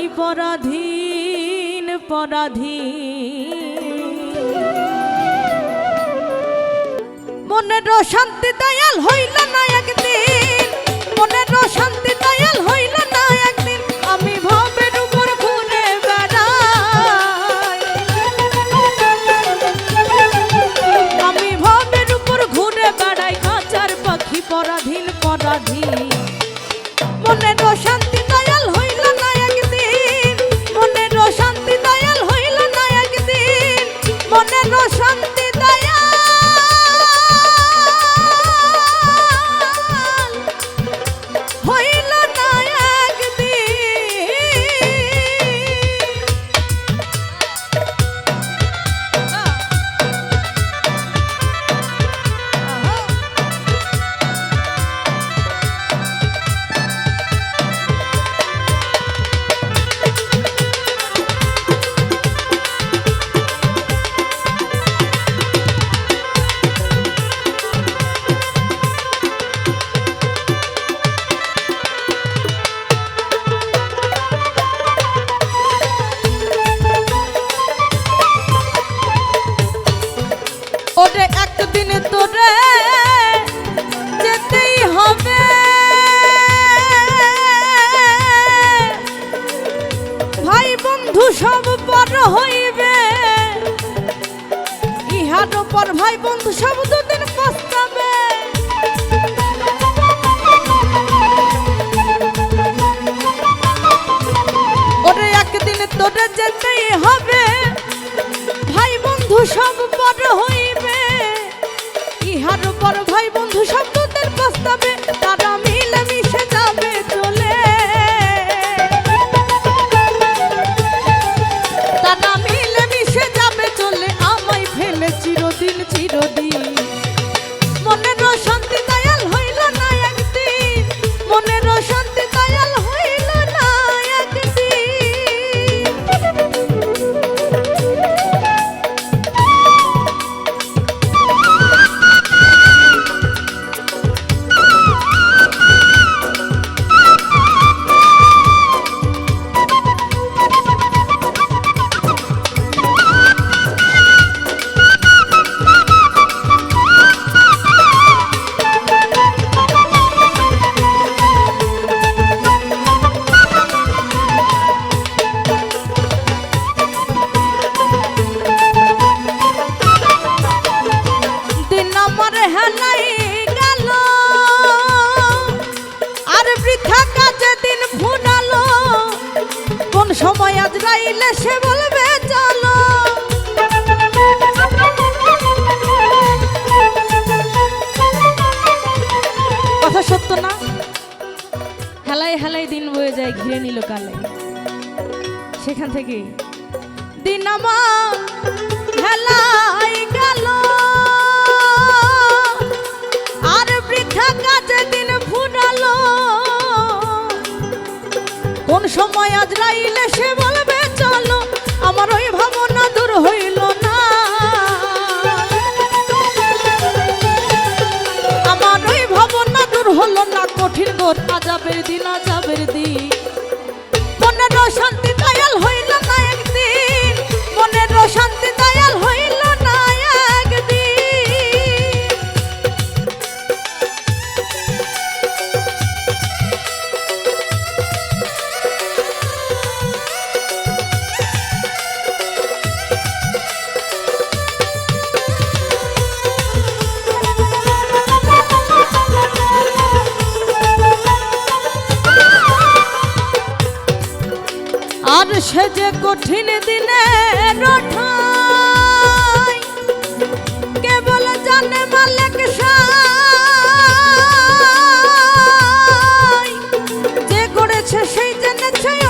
পাখি পরাধীন পরাধীন। মনের শান্তি দয়াল হইল না একদিন মনের শান্তি ওরে একদিন তোরে যেতেই হবে। ভাই বন্ধু সব পর হইবে। ইহার পর ভাই বন্ধু সব দুদিন পস্তাবে। ওরে একদিন তোরে যেতেই হবে। ভাই বন্ধু সব বড় সময় আজ রাইলে সে বলবে, চলো। কথা সত্য না? হেলাই হেলাই দিন বয়ে যায়, ঘিরে নিল কালে। সেখান থেকে দিন আমার হেলাই গেল। আর বৃথা কাজে দিন ফুরালো কোন সময় আজ রাইলে সে বলবে, চলো, আমার ওই ভাবনা দূর হইল না। আমার ওই ভাবনা দূর হলো না, কঠিন গোর আজাবের দিন আজাবের দিন। মনের শান্তি সে যে কঠিন দিনে কেবল জানে মালিক যে করেছে সেই জেনেছে